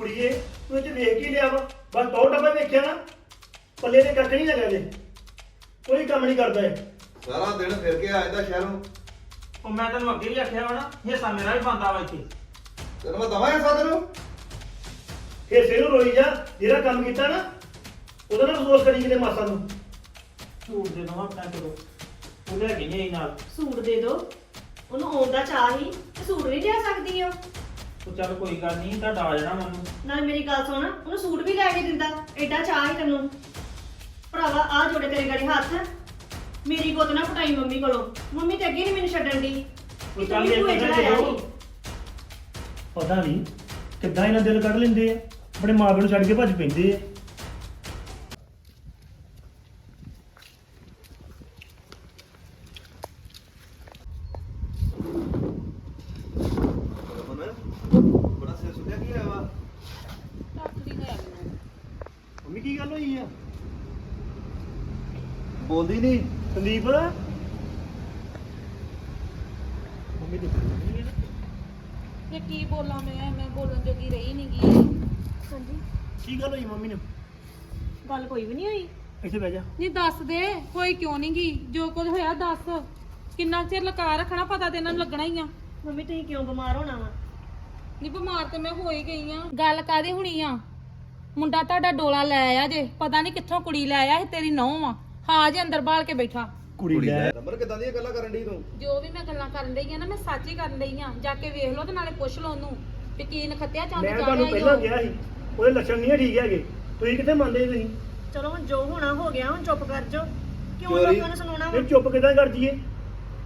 ਕੁੜੀਏ ਤੂੰ ਇਹ ਚ ਵੇਖ ਕੀ ਲਿਆ ਵਾ? ਬਸ ਦੋ ਡੱਬੇ ਵੇਖਿਆ ਨਾ ਪੱਲੇ ਤੇ ਕੱਟ ਨਹੀਂ ਲੱਗਿਆ ਜੇ ਕੋਈ ਕੰਮ ਨਹੀਂ ਕਰਦਾ ਇਹ। ਸਾਰਾ ਦਿਨ ਫਿਰ ਕੇ ਆ ਜਾਂਦਾ ਸ਼ਹਿਰੋਂ। ਉਹ ਮੈਂ ਤੈਨੂੰ ਅੱਗੇ ਵੀ ਆਖਿਆ ਵਾ ਨਾ ਹਿੱਸਾ ਮੇਰਾ ਵੀ ਬੰਦਾ ਵਾ ਇੱਥੇ। ਤੈਨੂੰ ਮੈਂ ਦਵਾਂ ਇਹ ਸਾਧ ਨੂੰ ਫੇਰ ਨੂੰ ਰੋਈ ਜਾ ਜਿਹੜਾ ਕੰਮ ਕੀਤਾ ਨਾ ਉਹਦਾ ਨਾ ਅਫਸੋਸ ਕਰੀ ਕਿਤੇ ਮਾਸਾ ਨੂੰ। ਝੂਠ ਦੇ ਦਵਾਂ ਤਾਂ ਚਲੋ ਉਹ ਲੈ ਨਹੀਂ ਆਈ ਨਾਲ। ਸੂਟ ਦੇ ਦਿਓ ਉਹਨੂੰ ਆਉਣ ਦਾ ਚਾਹ ਹੀ ਤੇ ਸੂਟ ਵੀ ਲਿਆ ਸਕਦੀ ਹੋ ਉਹ ਚੱਲ ਕੋਈ ਗੱਲ ਨਹੀਂ ਤੁਹਾਡਾ ਆ ਜਾਣਾ ਮੈਨੂੰ ਨਾਲ ਮੇਰੀ ਗੱਲ ਸੁਣ ਉਹਨੂੰ ਸੂਟ ਵੀ ਲੈ ਕੇ ਦਿੰਦਾ ਐਡਾ ਚਾਹ ਹੀ ਤੈਨੂੰ। ਭਰਾਵਾ ਆ ਜੋੜੇ ਤੇਰੇ ਗੜੇ ਹੱਥ। ਮੇਰੀ ਗੋਤ ਨਾ ਪਟਾਈ ਮੰਮੀ ਕੋਲੋਂ। ਮੰਮੀ ਤੇ ਅੱਗੇ ਨਹੀਂ ਮੈਨੂੰ ਛੱਡਣ ਦੀ। ਉਹ ਚੱਲ ਇੱਕ ਦਿਨ ਚਲੋ ਪਤਾ ਨਹੀਂ ਕਿੱਦਾਂ ਇਹਨਾਂ ਦਿਲ ਕੱਢ ਲੈਂਦੇ ਆ। ਆਪਣੇ ਮਾਂ ਪਿਓ ਨੂੰ ਛੱਡ ਕੇ ਭੱਜ ਪੈਂਦੇ ਆ ਬੜਾ ਸਿਰ ਸੁੱਟਿਆ ਕੀ ਹੋਇਆ ਵਾ ਮੰਮੀ ਕੀ ਗੱਲ ਹੋਈ ਆ ਬੋਲਦੀ ਨਹੀਂ ਸੰਦੀਪ ਮੰਮੀ ਦੇ ਇਹ ਕੀ ਬੋਲਾਂ ਮੈਂ? ਮੈਂ ਬੋਲਣ ਜੋਗੀ ਰਹੀ ਨਹੀਂ ਗਈ ਹਾਂਜੀ। ਕੀ ਗੱਲ ਹੋਈ ਮੰਮੀ ਨੂੰ? ਗੱਲ ਕੋਈ ਵੀ ਨਹੀਂ ਹੋਈ। ਇੱਥੇ ਬਹਿ ਜਾ। ਨਹੀਂ ਦੱਸ ਦੇ ਕੋਈ ਕਿਉਂ ਨਹੀਂ ਗਈ ਜੋ ਕੁਝ ਹੋਇਆ ਦੱਸ। ਕਿੰਨਾ ਕੁ ਚਿਰ ਲਕਾ ਰੱਖਣਾ? ਪਤਾ ਤੇ ਇਹਨਾਂ ਨੂੰ ਲੱਗਣਾ ਹੀ ਆ। ਮੰਮੀ ਤੁਸੀਂ ਕਿਉਂ ਬਿਮਾਰ ਹੋਣਾ ਵਾ? ਨਹੀਂ ਬਿਮਾਰ ਤੇ ਮੈਂ ਹੋ ਹੀ ਗਈ ਆ। ਗੱਲ ਕਾਦੀ ਹੋਣੀ ਆ? ਮੁੰਡਾ ਤੁਹਾਡਾ ਡੋਲਾ ਲੈ ਆਇਆ ਜੇ। ਪਤਾ ਨਹੀਂ ਕਿੱਥੋਂ ਕੁੜੀ ਲੈ ਆਇਆ ਤੇਰੀ ਨੌਂ ਆ। ਹਾਂ ਜੇ ਅੰਦਰ ਬਾਲ ਕੇ ਬੈਠਾ। ਕੁੜੀ ਲੈ। ਨੰਬਰ ਕਿਦਾਂ ਦੀਆਂ ਗੱਲਾਂ ਕਰਨ ਦੀ ਤੂੰ? ਜੋ ਵੀ ਮੈਂ ਗੱਲਾਂ ਕਰਨ ਡਈ ਆ ਨਾ ਮੈਂ ਸੱਚ ਹੀ ਕਰਨ ਡਈ ਆ। ਜਾ ਕੇ ਵੇਖ ਲਓ ਤੇ ਨਾਲੇ ਪੁੱਛ ਲਓ ਉਹਨੂੰ ਵੀ ਕੀ ਨਖੱਤਿਆ ਚੰਦ ਮੈਂ ਜਾ ਤੁਹਾਨੂੰ ਪਹਿਲਾਂ ਕਿਹਾ ਸੀ ਉਹਦੇ ਲੱਛਣ ਨਹੀਂ ਠੀਕ ਹੈਗੇ। ਤੁਸੀਂ ਕਿੱਥੇ ਮੰਨਦੇ ਤੁਸੀਂ? ਚਲੋ ਹੁਣ ਜੋ ਹੋਣਾ ਹੋ ਗਿਆ ਹੁਣ ਚੁੱਪ ਕਰ ਜਾਓ। ਕਿਉਂ ਚੋਰੀ- ਲੋਕਾਂ ਨੂੰ ਸੁਣਾਉਣਾ ਵਾ? ਚੁੱਪ ਕਿਦਾਂ ਕਰ ਜੀਏ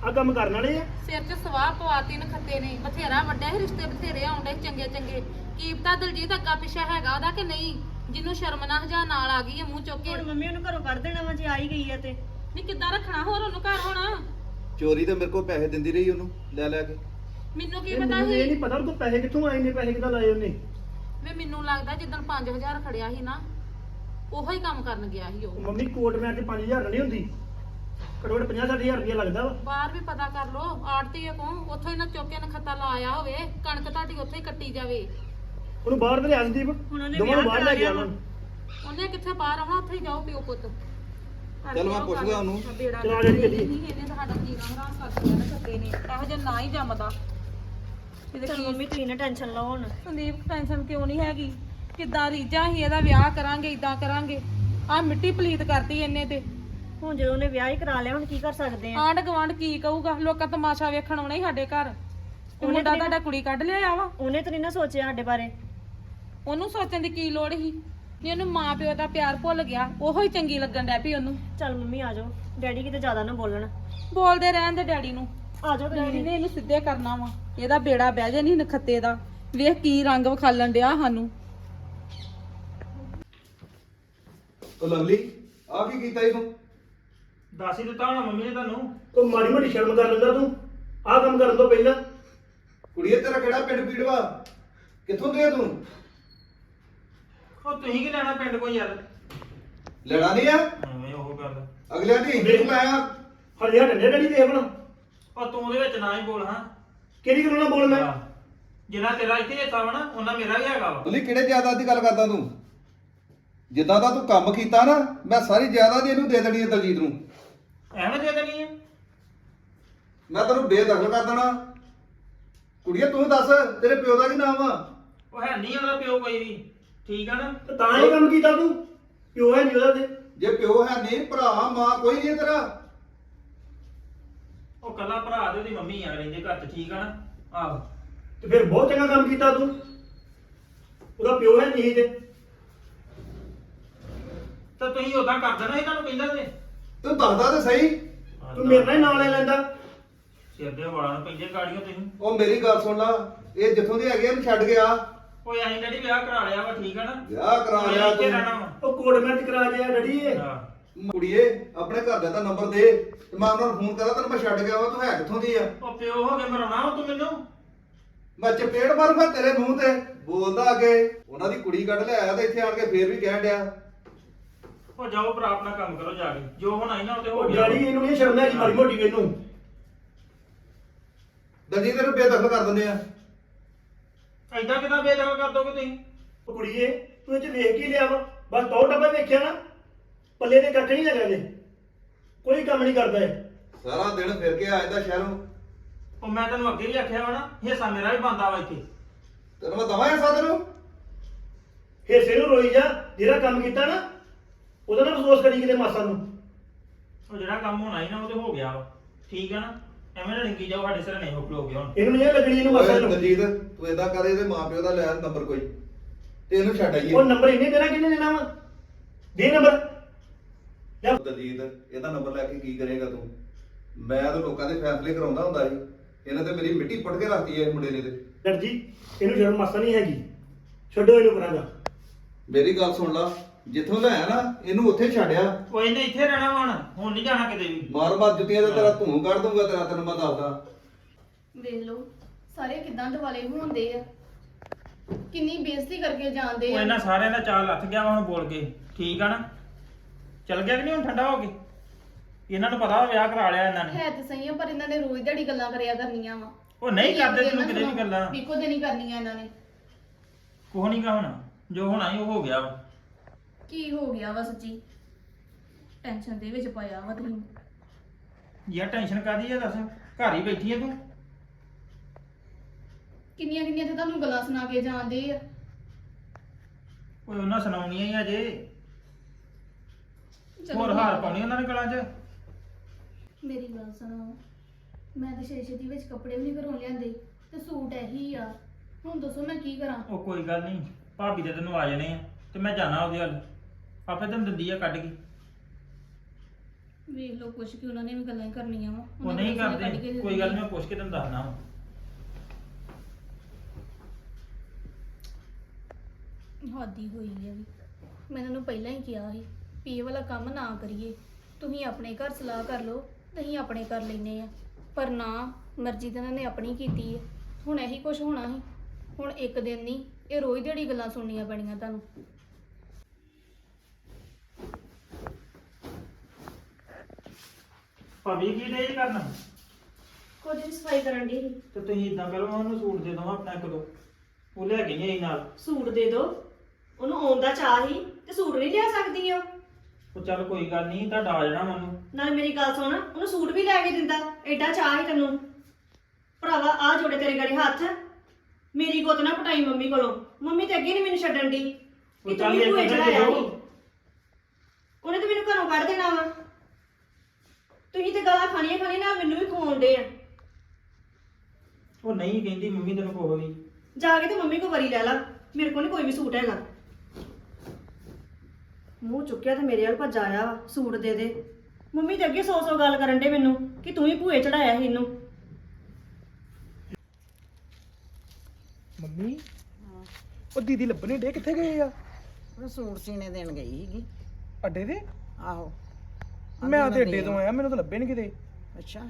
ਆ ਕੰਮ ਕਰਨ ਵਾਲੇ ਆ। ਸਿਰ 'ਚ ਸਵਾਹ ਪਵਾਤੀ ਨਖੱਤੇ ਨੇ ਬਥੇਰਾ ਵੱਡਾ ਹੈ ਰਿਸ਼ਤੇ ਬਥੇਰੇ ਆਉਂਦੇ ਚੰਗੇ ਚੰਗੇ। ਕੀਪਤਾ ਦਲਜੀਤ ਅੱਗਾ ਪਿੱਛਾ ਹੈਗਾ ਉਹਦਾ ਕਿ ਨਹੀਂ? ਜਿਹਨੂੰ ਸ਼ਰਮ ਨਾ ਹਜਾ ਨਾਲ ਆ ਗਈ ਹੈ ਮੂੰਹ ਚੁੱਕ ਕੇ। ਹੁਣ ਮੰਮੀ ਉਹਨੂੰ ਘਰੋਂ ਕੱਢ ਦੇਣਾ ਵਾ ਜੇ ਆਈ ਗਈ ਆ ਤੇ। ਨਹੀਂ ਕਿੱਦਾਂ ਰੱਖਣਾ? ਹੋਰ ਉਹਨੂੰ ਘਰ ਹੋਣਾ? ਚੋਰੀ ਤੇ ਮੇਰੇ ਕੋਲ ਪੈਸੇ ਦਿੰਦੀ ਰਹੀ ਉਹਨੂੰ ਲੈ ਲੈ ਕੇ। ਮੈਨੂੰ ਕੀ ਪਤਾ ਮੈਨੂੰ ਇਹ ਸੀ ਨਹੀਂ ਪਤਾ ਉਹ ਪੈਸੇ ਕਿੱਥੋਂ ਆਏ ਨੇ ਪੈਸੇ ਕਿੱਦਾਂ ਲਾਏ ਉਹਨੇ। ਵੇ ਮੈਨੂੰ ਲੱਗਦਾ ਜਿੱਦਣ 5000 ਖੜਿਆ ਸੀ ਨਾ ਉਹੋ ਹੀ ਕੰਮ ਕਰਨ ਗਿਆ ਸੀ ਉਹ। ਉਹ ਮੰਮੀ ਕੋਟ ਮੈਂ ਤੇ 5000 ਨਹੀਂ ਹੁੰਦੀ। ਘੱਟੋ ਘੱਟ 50 60000 ਰੁਪਇਆ ਲੱਗਦਾ ਵਾ। ਬਾਹਰ ਵੀ ਪਤਾ ਕਰ ਲੋ ਆੜਤੀ ਕੋ ਉੱਥੋਂ ਹੀ ਨਾ ਚੁੱਕੇ ਨਖੱਤਾ ਲਾਇਆ ਹੋਵੇ ਕਣਕ ਤੁਹਾਡੀ ਉੱਥੇ ਹੀ ਕੱਟੀ ਜਾਵੇ। ਉਹਨੂੰ ਬਾਹਰ ਤੇ ਲਿਆ ਸੰਦੀਪ। ਹੁਣ ਉਹਨੇ ਦੋਵਾਂ ਨੂੰ ਵਿਆਹ ਬਾਹਰ ਲੈ ਗਿਆ ਕਰਾ ਉਹਨਾਂ। ਲਿਆ ਉਹਨੇ ਕਿੱਥੇ ਬਾਹਰ ਆਉਣਾ? ਉੱਥੇ ਹੀ ਜਾਓ ਪਿਓ ਪੁੱਤ। ਚੱਲ ਮੈਂ ਪੁੱਛਦਾ ਉਹਨੂੰ। ਚਲੋ ਆ ਜਾ ਚੱਲੀਏ। ਇਹਨੇ ਤਾਂ ਸਾਡਾ ਹਰਾਮ ਕਰ ਦਿੱਤਾ ਨਾ ਸੱਤੇ ਨੇ। ਇਹੋ ਜਿਹਾ ਨਾ ਹੀ ਜੰਮਦਾ। ਇਹਦੇ ਚਲ ਕੀ ਮੰਮੀ ਤੁਸੀਂ ਨਾ ਟੈਨਸ਼ਨ ਲਓ ਹੁਣ। ਸੰਦੀਪ ਟੈਨਸ਼ਨ ਕਿਉਂ ਨਹੀਂ ਹੈਗੀ? ਕਿੱਦਾਂ ਰੀਝਾਂ ਹੀ ਇਹਦਾ ਵਿਆਹ ਕਰਾਂਗੇ ਇਦਾਂ ਕਰਾਂਗੇ? ਆ ਮਿੱਟੀ ਪਲੀਤ ਕਰਤੀ ਇਹਨੇ ਤੇ। ਹੁਣ ਜਦੋਂ ਉਹਨੇ ਵਿਆਹ ਹੀ ਕਰਾ ਲਿਆ ਹੁਣ ਕੀ ਕਰ ਸਕਦੇ ਆ? ਆਂਢ ਗਵਾਂਢ ਕੀ ਕਹੂਗਾ? ਲੋਕਾਂ ਤਮਾਸ਼ਾ ਵੇਖਣ ਆਉਣਾ ਹੀ ਸਾਡੇ ਘਰ। ਤੇ ਉਹਨੇ ਮੁੰਡਾ ਤੁਹਾਡਾ ਕੁੜੀ ਕੱਢ ਲਿਆ ਵਾ? ਉਹਨੇ ਤਾਂ ਨਹੀਂ ਨਾ ਸੋਚਿਆ ਸਾਡੇ ਬਾਰੇ। ਉਹਨੂੰ ਸੋਚਣ ਦੀ ਕੀ ਲੋੜ ਸੀ? ਨਹੀਂ ਉਹਨੂੰ ਮਾਂ ਪਿਓ ਦਾ ਪਿਆਰ ਭੁੱਲ ਗਿਆ ਉਹੋ ਹੀ ਚੰਗੀ ਲੱਗਣ ਡੈ ਪਈ ਉਹਨੂੰ। ਚੱਲ ਮੰਮੀ ਆ ਜਾਓ ਡੈਡੀ ਕਿਤੇ ਜ਼ਿਆਦਾ ਨਾ ਬੋਲਣ। ਬੋਲਦੇ ਰਹਿਣ ਦੇ ਡੈਡੀ ਨੂੰ। ਆ ਜਾਓ ਡੈਡੀ ਨੇ ਇਹਨੂੰ ਸਿੱਧੇ ਕਰਨਾ ਵਾ ਇਹਦਾ ਬੇੜਾ ਬਹਿ ਜੇ ਨਹੀਂ ਨਖੱਤੇ ਦਾ। ਵੇਖ ਕੀ ਰੰਗ ਵਿਖਾਲਣ ਡਿਆ ਸਾਨੂੰ। ਉਹ ਲਵਲੀ ਆ ਕੀ ਕੀਤਾ ਈ ਤੂੰ? ਦੱਸ ਹੀ ਦਿੱਤਾ ਹੋਣਾ ਮੰਮੀ ਨੇ ਤੁਹਾਨੂੰ। ਉਹ ਮਾੜੀ ਮੋਟੀ ਸ਼ਰਮ ਕਰ ਲੈਂਦਾ ਤੂੰ। ਆਹ ਕੰਮ ਕਰਨ ਤੋਂ ਪਹਿਲਾਂ। ਕੁੜੀਏ ਤੇਰਾ ਕਿਹੜਾ ਪਿੰਡ ਪੀੜਵਾ? ਕਿੱਥੋਂ ਦੇ ਤੂੰ? ਉਹ ਤੁਸੀਂ ਕੀ ਲੈਣਾ ਪਿੰਡ ਕੋਈ ਯਾਰ? ਲੜਾ ਨਹੀਂ ਆ? ਐਵੇਂ ਉਹ ਗੱਲ। ਅਗਲਿਆਂ ਦੀ ਮੈਂ ਆ। ਹਲੇ ਹਟ ਡੰਡੇ ਦੇਖ ਬਣਾ ਉਹ ਤੂੰ ਉਹਦੇ ਵਿੱਚ ਨਾ ਹੀ ਬੋਲ ਹਾਂ। ਕਿਹੜੀ ਗੱਲੋਂ ਨਾ ਬੋਲ ਮੈਂ। ਜਿੰਨਾ ਤੇਰਾ ਇੱਥੇ ਹਿੱਸਾ ਵਾ ਨਾ ਉਹਨਾਂ ਮੇਰਾ ਵੀ ਹੈਗਾ ਵਾ। ਬੋਲੀ ਕਿਹੜੇ ਜਾਇਦਾਦ ਦੀ ਗੱਲ ਕਰਦਾ ਤੂੰ? ਜਿੱਦਾਂ ਦਾ ਤੂੰ ਕੰਮ ਕੀਤਾ ਨਾ ਮੈਂ ਸਾਰੀ ਜਾਇਦਾਦ ਹੀ ਇਹਨੂੰ ਦੇ ਦੇਣੀ ਹੈ ਦਲਜੀਤ ਨੂੰ। ਐਵੇਂ ਦੇ ਦੇਣੀ ਆ? ਮੈਂ ਤੈਨੂੰ ਬੇਦਖਲ ਕਰ ਦੇਣਾ। ਕੁੜੀਏ ਤੂੰ ਦੱਸ ਤੇਰੇ ਪਿਓ ਦਾ ਕੀ ਨਾਮ ਆ? ਉਹ ਹੈ ਨਹੀਂ ਉਹਦਾ ਪਿਓ ਕੋਈ ਵੀ। ਠੀਕ ਆ ਨਾ? ਤੇ ਤਾਂ ਇਹ ਕੰਮ ਕੀਤਾ ਤੂੰ? ਪਿਓ ਹੈ ਨਹੀਂ ਉਹਦਾ ਤੇ। ਜੇ ਪਿਓ ਹੈ ਨਹੀਂ ਭਰਾ ਮਾਂ ਕੋਈ ਨਹੀਂ ਤੇਰਾ। ਉਹ ਕੱਲਾ ਭਰਾ ਦੇ ਉਹਦੀ ਮੰਮੀ ਆ ਰਹਿੰਦੇ ਘਰ 'ਚ ਠੀਕ ਆ ਨਾ? ਆਹੋ। ਤੇ ਫਿਰ ਬਹੁਤ ਚੰਗਾ ਕੰਮ ਕੀਤਾ ਤੂੰ। ਉਹਦਾ ਪਿਓ ਹੈ ਨਹੀਂ ਤੇ। ਤਾਂ ਤੁਸੀਂ ਉਦਾਂ ਕਰ ਦੇਣਾ ਇਹਨਾਂ ਨੂੰ ਕਹਿੰਦਾ ਤੇ। ਤੂੰ ਦੱਸਦਾ ਤੇ ਸਹੀ। ਤੂੰ ਮੇਰੇ ਨਾਲ ਹੀ ਨਾਲ ਲੈ ਲੈਂਦਾ। ਸਿਰ ਦੇ ਵਾਲਾਂ ਨੂੰ ਪੈਂਦੇ ਗਾੜੀਆਂ ਤੁਸੀਂ। ਉਹ ਮੇਰੀ ਗੱਲ ਸੁਣ ਲਾ। ਇਹ ਜਿੱਥੋਂ ਦੀ ਹੈਗੇ ਇਹਨੂੰ ਛੱਡ ਗਿਆ ਓਏ ਅਸੀਂ ਡੈਡੀ ਵਿਆਹ ਕਰਾ ਲਿਆ ਵਾ ਠੀਕ ਆ ਨਾ? ਵਿਆਹ ਕਰਾ ਲਿਆ ਇੱਥੇ ਤੂੰ। ਰਹਿਣਾ ਵਾ। ਉਹ ਕੋਟ ਮੈਚ ਕਰਾ ਗਿਆ ਡੈਡੀ। ਇਹ ਹਾਂ। ਕੁੜੀਏ ਆਪਣੇ ਘਰਦਿਆਂ ਦਾ ਨੰਬਰ ਦੇ। ਤੇ ਮੈਂ ਉਹਨਾਂ ਨੂੰ ਫੋਨ ਕਰਾਂ ਤੈਨੂੰ ਮੈਂ ਛੱਡ ਗਿਆ ਵਾ ਤੂੰ ਹੈ ਕਿੱਥੋਂ ਦੀ ਆ? ਉਹ ਪਿਓ ਹੋ ਕੇ ਮਰਾਉਣਾ ਵਾ ਤੂੰ ਮੈਨੂੰ? ਮੈਂ ਚਪੇੜ ਮਾਰੂੰਗਾ ਤੇਰੇ ਮੂੰਹ ਤੇ। ਬੋਲਦਾ ਅੱਗੇ। ਉਹਨਾਂ ਦੀ ਕੁੜੀ ਕੱਢ ਲਿਆਇਆ ਤੇ ਇੱਥੇ ਆਣ ਕੇ ਫੇਰ ਵੀ ਕਹਿਣ ਡਿਆ। ਉਹ ਜਾਓ ਭਰਾ ਆਪਣਾ ਕੰਮ ਕਰੋ ਜਾ ਕੇ। ਜੋ ਹੋਣਾ ਸੀ ਨਾ ਉਹ ਤੇ ਹੋ ਉਹ ਗਿਆ ਡੈਡੀ ਇਹਨੂੰ ਨਹੀਂ ਸ਼ਰਮ ਹੈ ਮਾੜੀ ਮੋਟੀ ਇਹਨੂੰ ਦਲਜੀਤ ਤੈਨੂੰ ਬੇਦਖਲ ਕਰ ਦਿੰਦੇ ਆ। ਐਦਾਂ ਕਿਦਾਂ ਬੇਦਖਲ ਕਰ ਦੋਗੇ ਤੁਸੀਂ? ਉਹ ਕੁੜੀਏ ਤੂੰ ਇਹ ਚ ਵੇਖ ਕੀ ਲਿਆ ਵਾ? ਬਸ ਦੋ ਡੱਬਾ ਵੇਖਿਆ ਨਾ ਪੱਲੇ ਦੇ ਕੱਖ ਨਹੀਂ ਲੱਗਾ ਨੇ ਕੋਈ ਕੰਮ ਨਹੀਂ ਕਰਦਾ ਇਹ। ਸਾਰਾ ਦਿਨ ਫਿਰ ਕੇ ਆ ਜਾਂਦਾ ਸ਼ਹਿਰੋਂ। ਉਹ ਮੈਂ ਤੈਨੂੰ ਅੱਗੇ ਵੀ ਆਖਿਆ ਵਾ ਨਾ ਹਿੱਸਾ ਮੇਰਾ ਵੀ ਬੰਦਾ ਵਾ ਇੱਥੇ। ਤੈਨੂੰ ਮੈਂ ਦਵਾਂ ਐਸਾ ਤੈਨੂੰ? ਹਿੱਸੇ ਨੂੰ ਰੋਈ ਜਾ ਜਿਹੜਾ ਕੰਮ ਕੀਤਾ ਨਾ ਉਹਦਾ ਨਾ ਅਫਸੋਸ ਕਰੀ ਕਿਤੇ ਮਾਸਾ ਨੂੰ। ਉਹ ਜਿਹੜਾ ਕੰਮ ਹੋਣਾ ਸੀ ਨਾ ਉਹ ਤੇ ਹੋ ਗਿਆ ਵਾ। ਠੀਕ ਆ ਨਾ? ਐਵੇਂ ਨਾ ਲਿੰਕੀ ਜਾਓ ਸਾਡੇ ਸਿਰ ਨਹੀਂ ਹੋ ਗਿਆ ਹੁਣ। ਇਹਨੂੰ ਨਹੀਂ ਲੱਗਣੀ ਇਹਨੂੰ ਮਾਸਾ ਓਏ ਨੂੰ ਦਲਜੀਤ ਤੂੰ ਏਦਾਂ ਕਰ ਇਹਦੇ ਮਾਪਿਓ ਦਾ ਲੈ ਨੰਬਰ ਕੋਈ। ਤੇ ਇਹਨੂੰ ਛੱਡ ਆਈਏ। ਉਹ ਨੰਬਰ ਇਹਨੇ ਦੇਣਾ ਕਿਹਨੇ ਦੇਣਾ ਵਾ? ਦੇ ਨੰਬਰ ਦਲਜੀਤ ਇਹਦਾ ਨੰਬਰ ਲੈ ਕੇ ਕੀ ਕਰੇਗਾ ਤੂੰ? ਮੈਂ ਤਾਂ ਲੋਕਾਂ ਦੇ ਫੈਸਲੇ ਕਰਾਉਂਦਾ ਹੁੰਦਾ ਸੀ। ਇਹਨੇ ਤੇ ਮੇਰੀ ਮਿੱਟੀ ਪੁੱਟ ਕੇ ਰੱਖਤੀ ਐ ਇਸ ਮੁੰਡੇ ਨੇ ਤੇ। ਡਰ ਜੀ ਇਹਨੂੰ ਸ਼ਰਮ ਮਾਸਾ ਨਹੀਂ ਹੈਗੀ। ਛੱਡੋ ਇਹਨੂੰ ਪਰਾਂਗਾ ਮੇਰੀ ਗੱਲ ਸੁਣ ਲਾ। ਜਿੱਥੋਂ ਲੈ ਆਇਆ ਨਾ ਇਹਨੂੰ ਉੱਥੇ ਛੱਡਿਆ। ਉਹ ਇਹਨੇ ਇੱਥੇ ਰਹਿਣਾ ਵਾ ਹੁਣ। ਹੁਣ ਨਹੀਂ ਜਾਣਾ ਕਿਤੇ ਵੀ। ਮਾਰ ਮਾਰ ਜੁੱਤੀਆਂ ਤੇ ਤੇਰਾ ਧੂੰ ਕੱਢ ਦੂੰਗਾ ਤੇਰਾ ਤੈਨੂੰ ਮੈਂ ਦੱਸਦਾ। ਵੇਖ ਲਓ ਸਾਰੇ ਕਿਦਾਂ ਦਿਵਾਲੇ ਹੁੰਦੇ ਆ। ਕਿੰਨੀ ਬੇਇੱਜ਼ਤੀ ਕਰਕੇ ਜਾਂਦੇ ਉਹ ਆ ਇਹਨਾਂ ਸਾਰਿਆਂ ਦਾ ਚਾਲ ਲੱਥ ਗਿਆ ਵਾ ਹੁਣ ਬੋਲ ਕੇ। ਠੀਕ ਆ ਨਾ? ਚੱਲ ਗਿਆ ਕਿ ਨਹੀਂ ਹੁਣ ਠੰਡਾ ਹੋ ਕੇ? ਇਹਨਾਂ ਨੂੰ ਪਤਾ ਵਾ ਵਿਆਹ ਕਰਾ ਲਿਆ ਇਹਨਾਂ ਨੇ। ਹੈ ਤੇ ਸਹੀ ਆ ਪਰ ਇਹਨਾਂ ਨੇ ਰੋਜ਼ ਦਿਹਾੜੀ ਗੱਲਾਂ ਕਰਿਆ ਕਰਨੀਆਂ ਵਾ। ਉਹ ਨਹੀਂ ਕਰਦੇ ਤੈਨੂੰ ਕਿਤੇ ਵੀ ਗੱਲਾਂ। ਇੱਕੋ ਦਿਨ ਹੀ ਕਰਨੀਆਂ ਇਹਨਾਂ ਨੇ। ਕੁਛ ਨਹੀਂ ਗਾ ਹੋਣਾ। ਜੋ ਹੋਣਾ ਸੀ ਉਹ ਹੋ ਗਿਆ ਵਾ। ਕੀ ਹੋ ਗਿਆ ਵਾ ਸੱਚੀ? ਟੈਨਸ਼ਨ ਦੇ ਵਿੱਚ ਪਾਇਆ ਵਾ ਤੁਸੀਂ ਯਾਰ ਟੈਨਸ਼ਨ ਕਾਦੀ ਆ ਦੱਸ? ਘਰ ਹੀ ਬੈਠੀ ਆ ਤੂੰ। ਕਿੰਨੀਆਂ ਕਿੰਨੀਆਂ ਤੇ ਤੁਹਾਨੂੰ ਗੱਲਾਂ ਸੁਣਾ ਕੇ ਜਾਂਦੇ ਆ? ਓਏ ਉਹਨਾਂ ਸੁਣਾਉਣੀਆਂ ਹੀ ਅਜੇ ਚਲੋ ਹੋਰ ਹਾਰ ਪਾਉਣੀ ਉਹਨਾਂ ਨੇ ਗਲਾਂ 'ਚ? ਮੇਰੀ ਗੱਲ ਸੁਣੋ। ਮੈਂ ਤਾਂ ਛੇ ਦੀ ਵਿੱਚ ਕੱਪੜੇ ਵੀ ਨਹੀਂ ਘਰੋਂ ਲਿਆਂਦੇ ਤੇ ਸੂਟ ਇਹੀ ਆ। ਹੁਣ ਦੱਸੋ ਮੈਂ ਕੀ ਕਰਾਂ? ਉਹ ਕੋਈ ਗੱਲ ਨਹੀਂ ਭਾਬੀ ਦੇ ਤੈਨੂੰ ਆ ਜਾਣੇ ਆ ਤੇ ਮੈਂ ਜਾਣਾ ਉਹਦੇ ਵੱਲ। ਆਪੇ ਤੈਨੂੰ ਦਿੰਦੀ ਆ ਕੱਢ ਕੇ। ਵੇਖ ਲਓ ਕੁਛ ਕਿ ਉਹਨਾਂ ਨੇ ਵੀ ਗੱਲਾਂ ਹੀ ਕਰਨੀਆਂ ਵਾ। ਉਹ ਨਹੀਂ ਕਰਦੇ। ਕੋਈ ਗੱਲ ਮੈਂ ਪੁੱਛ ਕੇ ਤੈਨੂੰ ਦੱਸਣਾ ਵਾ। ਹਾਦੀ ਹੋਈ ਹੈ ਵੀ। ਮੈਂ ਇਹਨਾਂ ਨੂੰ ਪਹਿਲਾਂ ਹੀ ਕਿਹਾ ਸੀ ਵੀ ਇਹ ਵਾਲਾ ਕੰਮ ਨਾ ਕਰੀਏ। ਤੁਸੀਂ ਆਪਣੇ ਘਰ ਸਲਾਹ ਕਰ ਲਓ ਤੁਸੀਂ ਆਪਣੇ ਕਰ ਲੈਨੇ ਆ। ਪਰ ਨਾ ਮਰਜ਼ੀ ਤਾਂ ਇਹਨਾਂ ਨੇ ਆਪਣੀ ਕੀਤੀ ਹੈ ਹੁਣ ਇਹੀ ਕੁਝ ਹੋਣਾ ਸੀ। ਹੁਣ ਇੱਕ ਦਿਨ ਨਹੀਂ ਇਹ ਰੋਜ਼ ਦਿਹਾੜੀ ਗੱਲਾਂ ਸੁਣਨੀਆਂ ਪੈਣੀਆਂ ਤੁਹਾਨੂੰ। ਭਾਬੀ ਕੀ ਦੇ ਕਰਨਾ? ਕੁਝ ਨੀ ਸਫ਼ਾਈ ਕਰਨ ਦੀ ਤੇ ਤੁਸੀਂ ਇਦਾਂ ਕਰੋ ਮੈਂ ਉਹਨੂੰ ਸੂਟ ਦੇ ਦਵਾਂ ਆਪਣਾ ਇੱਕ ਦੋ। ਉਹ ਲੈ ਗਈਆਂ ਇਹ ਨਾਲ। ਸੂਟ ਦੇ ਦੋ। ਉਹਨੂੰ ਆਉਣ ਦਾ ਚਾਹ ਹੀ ਤੇ ਸੂਟ ਨਹੀਂ ਲਿਆ ਸਕਦੀ ਉਹ। ਉਹ ਚੱਲ ਕੋਈ ਗੱਲ ਨਹੀਂ ਤੁਹਾਡਾ ਆ ਜਾਣਾ ਮੈਨੂੰ। ਨਾਲ ਮੇਰੀ ਗੱਲ ਸੁਣ ਉਹਨੂੰ ਸੂਟ ਵੀ ਲੈ ਕੇ ਦਿੰਦਾ। ਐਡਾ ਚਾਹ ਹੀ ਤੈਨੂੰ। ਭਰਾਵਾ ਆ ਜੋੜੇ ਤੇਰੇ ਗੜੇ ਹੱਥ। ਮੇਰੀ ਗੁੱਤ ਨਾ ਪਟਾਈ ਮੰਮੀ ਕੋਲੋਂ। ਮੰਮੀ ਤੇ ਅੱਗੇ ਨਹੀਂ ਮੈਨੂੰ ਛੱਡਣ ਦੀ ਉਹ ਕਿ ਤੂੰ ਚੱਲ ਵੀ ਇੱਕ ਚੜਾਇਆ ਦਿਓ। ਸੀ। ਉਹਨੇ ਤੇ ਮੈਨੂੰ ਘਰੋਂ ਕੱਢ ਦੇਣਾ ਵਾ। ਤੁਸੀਂ ਤੇ ਗਾਲਾਂ ਖਾਣੀਆਂ ਖਾਣੀਆਂ ਨਾਲ ਮੈਨੂੰ ਵੀ ਖਵਾਉਂਦੇ ਆ। ਉਹ ਨਹੀਂ ਕਹਿੰਦੀ ਮੰਮੀ ਤੈਨੂੰ ਕੋਹ ਵੀ ਜਾ ਕੇ ਤੇ ਮੰਮੀ ਕੋ ਵਰੀ ਲੈ ਲਾ ਮੇਰੇ ਕੋਲ ਨਹੀਂ ਕੋਈ ਵੀ ਸੂਟ ਹੈਗਾ। ਮੂੰਹ ਚੁੱਕਿਆ ਤੇ ਮੇਰੇ ਵੱਲ ਭੱਜ ਆਇਆ ਸੂਟ ਦੇ ਦੇ। ਮੰਮੀ ਤੇ ਅੱਗੇ ਸੌ ਸੌ ਗੱਲ ਕਰਨ ਦੇ ਮੈਨੂੰ ਕਿ ਤੂੰ ਹੀ ਭੂਏ ਚੜਾਇਆ ਸੀ ਇਹਨੂੰ। ਮੰਮੀ? ਉਹ ਦੀਦੀ ਲੱਭਣੇ ਡੇ ਕਿੱਥੇ ਗਏ ਆ? ਉਹ ਸੂਟ ਸੀਨੇ ਦੇਣ ਗਈ ਸੀਗੀ। ਅੱਡੇ ਦੇ ਆਹੋ। ਮੈਂ ਤੇ ਅੱਡੇ ਤੋਂ ਆਇਆ ਮੈਨੂੰ ਤਾਂ ਲੱਭੇ ਨਹੀਂ ਕਿਤੇ। ਅੱਛਾ